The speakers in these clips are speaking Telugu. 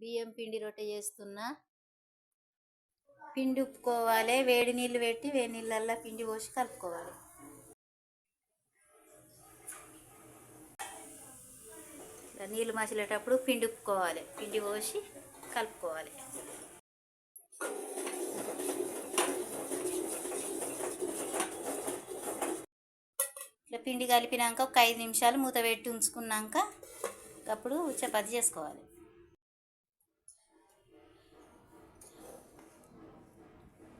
బియ్యం పిండి రొట్టె చేస్తున్నా. పిండి ఉప్పుకోవాలి వేడి నీళ్ళు పెట్టి వేడి నీళ్ళల్లో పిండి పోసి కలుపుకోవాలి. నీళ్ళు మసిలేటప్పుడు పిండి ఉప్పుకోవాలి పిండి పోసి కలుపుకోవాలి. ఇట్లా పిండి కలిపినాక ఒక ఐదు నిమిషాలు మూత పెట్టి ఉంచుకున్నాక అప్పుడు చపాతి చేసుకోవాలి.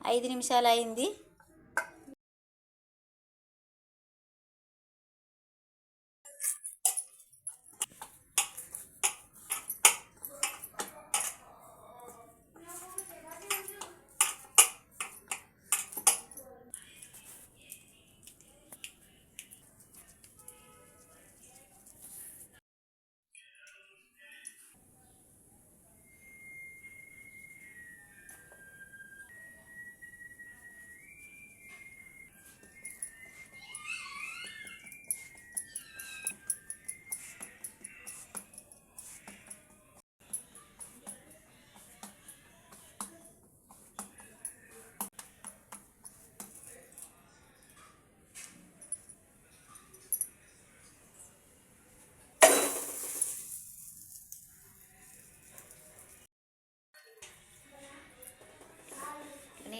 ఐదు నిమిషాలు అయింది.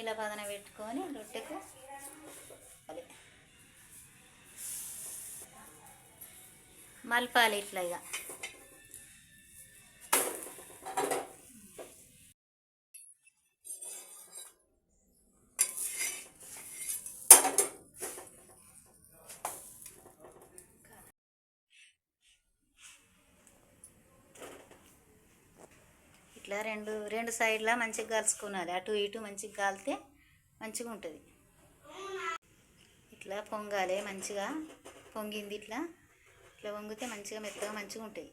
నీళ్ళ పదన పెట్టుకొని రొట్టెకు అది. మలపాలి ఇట్లా ఇక ఇట్లా రెండు రెండు సైడ్లా మంచిగా కలుసుకున్నది అటు ఇటు మంచిగా కాలితే మంచిగా ఉంటుంది ఇట్లా పొంగాలి మంచిగా. పొంగింది ఇట్లా. ఇట్లా పొంగితే మంచిగా మెత్తగా మంచిగా ఉంటుంది